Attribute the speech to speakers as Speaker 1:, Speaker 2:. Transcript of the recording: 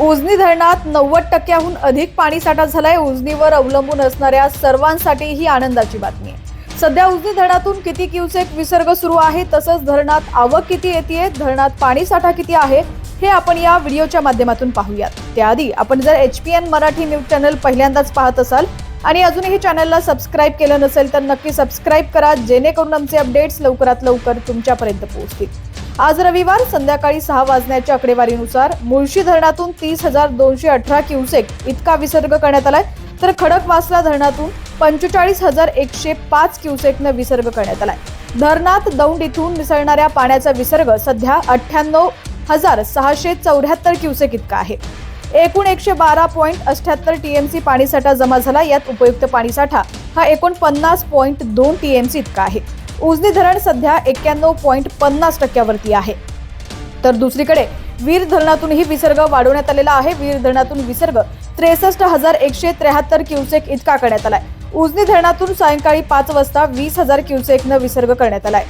Speaker 1: उजनी धरणात नव्वद टक्क्याहून अधिक पाणीसाठा झालाय. उजनीवर अवलंबून असणाऱ्या सर्वांसाठी ही आनंदाची बातमी आहे. सध्या उजनी धरणातून किती क्युसेक विसर्ग सुरू आहे तसंच धरणात आवक किती येते धरणात पाणीसाठा किती आहे हे आपण या व्हिडिओच्या माध्यमातून पाहूयात. त्याआधी आपण जर H P N Marathi news channel पहिल्यांदाच पाहत असाल आणि अजूनही चॅनलला सबस्क्राईब केलं नसेल तर नक्की सबस्क्राईब करा जेणेकरून आमचे अपडेट्स लवकरात लवकर तुमच्यापर्यंत पोहोचतील. आज रविवार संध्याकाळी सहा वाजण्याच्या आकडेवारीनुसार मुळशी धरणातून तीस हजार दोनशे अठरा क्युसेक इतका विसर्ग करण्यात आलाय. तर खडकवासला धरणातून पंचेचाळीस हजार एकशे पाच क्युसेकनं विसर्ग करण्यात आलाय. धरणात दौंड इथून मिसळणाऱ्या पाण्याचा विसर्ग सध्या अठ्ठ्याण्णव हजार सहाशे चौऱ्याहत्तर क्युसेक इतका आहे. एकूण एकशे बारा पॉईंट अठ्याहत्तर टीएमसी पाणीसाठा जमा झाला. यात उपयुक्त पाणीसाठा हा एकोणपन्नास पॉईंट दोन टीएमसी इतका आहे. उजनी धरण सध्या एक्क्याण्णव पॉईंट पन्नास टक्क्यावरती आहे. तर दुसरीकडे वीर धरणातूनही विसर्ग वाढवण्यात आलेला आहे. वीर धरणातून विसर्ग त्रेसष्ट हजार एकशे त्र्याहत्तर क्युसेक इतका करण्यात आलाय. उजनी धरणातून सायंकाळी पाच वाजता वीस हजार क्युसेकनं विसर्ग करण्यात आलाय.